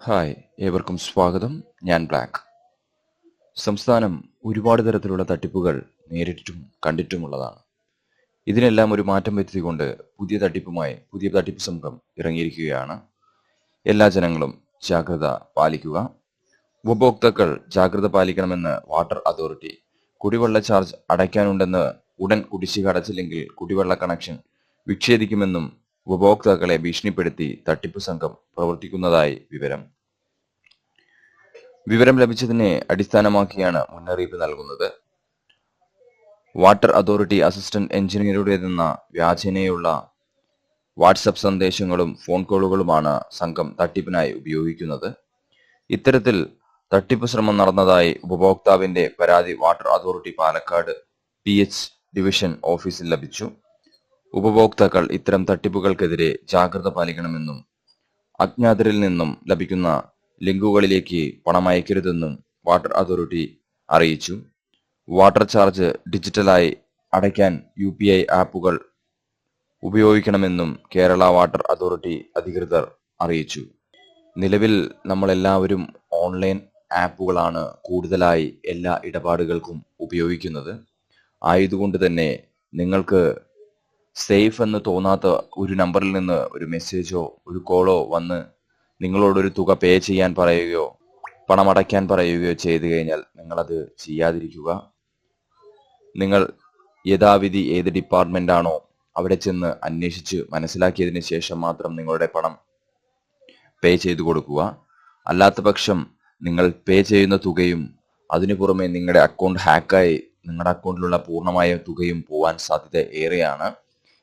Hi ഏവർക്കും സ്വാഗതം. ഞാൻ ബ്ലാക്ക് സംസ്ഥാനം ഒരുപാട് തരത്തിലുള്ള തട്ടിപ്പുകൾ നേരിട്ടും കണ്ടിട്ടുമുള്ളതാണ്. ഇതിനെല്ലാം ഒരു മാറ്റം വരുത്തിക്കൊണ്ട് പുതിയ തട്ടിപ്പുമായി പുതിയ തട്ടിപ്പ് സംഘം ഇറങ്ങിയിരിക്കുകയാണ്. എല്ലാ ജനങ്ങളും ജാഗ്രത പാലിക്കുക. ഉപഭോക്താക്കൾ ജാഗ്രത പാലിക്കണമെന്ന് വാട്ടർ അതോറിറ്റി കുടിവെള്ള ചാർജ് അടയ്ക്കാനുണ്ടെന്ന് ഉടൻ കുടിശ്ശിക അടച്ചില്ലെങ്കിൽ കുടിവെള്ള കണക്ഷൻ വിച്ഛേദിക്കുമെന്നും ഉപഭോക്താക്കളെ ഭീഷണിപ്പെടുത്തി തട്ടിപ്പ് സംഘം പ്രവർത്തിക്കുന്നതായി വിവരം. വിവരം ലഭിച്ചതിനെ അടിസ്ഥാനമാക്കിയാണ് മുന്നറിയിപ്പ് നൽകുന്നത്. വാട്ടർ അതോറിറ്റി അസിസ്റ്റന്റ് എഞ്ചിനീയറുടേതെന്ന വ്യാജനയുള്ള വാട്സപ്പ് സന്ദേശങ്ങളും ഫോൺ കോളുകളുമാണ് സംഘം തട്ടിപ്പിനായി ഉപയോഗിക്കുന്നത്. ഇത്തരത്തിൽ തട്ടിപ്പ് ശ്രമം നടന്നതായി ഉപഭോക്താവിന്റെ പരാതി water authority Palakkad P division ഓഫീസിൽ ലഭിച്ചു. ഉപഭോക്താക്കൾ ഇത്തരം തട്ടിപ്പുകൾക്കെതിരെ ജാഗ്രത പാലിക്കണമെന്നും അജ്ഞാതരിൽ നിന്നും ലഭിക്കുന്ന ലിങ്കുകളിലേക്ക് പണം അയക്കരുതെന്നും വാട്ടർ അതോറിറ്റി അറിയിച്ചു. വാട്ടർ ചാർജ് ഡിജിറ്റലായി അടയ്ക്കാൻ യു പി ഐ ആപ്പുകൾ ഉപയോഗിക്കണമെന്നും കേരള വാട്ടർ അതോറിറ്റി അധികൃതർ അറിയിച്ചു. നിലവിൽ നമ്മളെല്ലാവരും ഓൺലൈൻ ആപ്പുകളാണ് കൂടുതലായി എല്ലാ ഇടപാടുകൾക്കും ഉപയോഗിക്കുന്നത്. ആയതുകൊണ്ട് തന്നെ നിങ്ങൾക്ക് സേഫ് എന്ന് തോന്നാത്ത ഒരു നമ്പറിൽ നിന്ന് ഒരു മെസ്സേജോ ഒരു കോളോ വന്ന് നിങ്ങളോടൊരു തുക പേ ചെയ്യാൻ പറയുകയോ പണമടയ്ക്കാൻ പറയുകയോ ചെയ്തു കഴിഞ്ഞാൽ നിങ്ങളത് ചെയ്യാതിരിക്കുക. നിങ്ങൾ യഥാവിധി ഏത് ഡിപ്പാർട്ട്മെന്റ് ആണോ അവിടെ ചെന്ന് അന്വേഷിച്ച് മനസ്സിലാക്കിയതിന് ശേഷം മാത്രം നിങ്ങളുടെ പണം പേ ചെയ്തു കൊടുക്കുക. അല്ലാത്ത പക്ഷം നിങ്ങൾ പേ ചെയ്യുന്ന തുകയും അതിനു പുറമെ നിങ്ങളുടെ അക്കൗണ്ട് ഹാക്കായി നിങ്ങളുടെ അക്കൗണ്ടിലുള്ള പൂർണമായ തുകയും പോവാൻ സാധ്യത ഏറെയാണ്.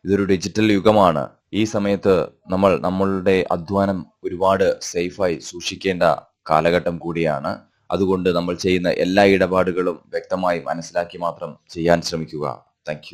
ഇതൊരു ഡിജിറ്റൽ യുഗമാണ്. ഈ സമയത്ത് നമ്മൾ നമ്മളുടെ അധ്വാനം ഒരുപാട് സേഫായി സൂക്ഷിക്കേണ്ട കാലഘട്ടം കൂടിയാണ്. അതുകൊണ്ട് നമ്മൾ ചെയ്യുന്ന എല്ലാ ഇടപാടുകളും വ്യക്തമായി മനസ്സിലാക്കി മാത്രം ചെയ്യാൻ ശ്രമിക്കുക. താങ്ക്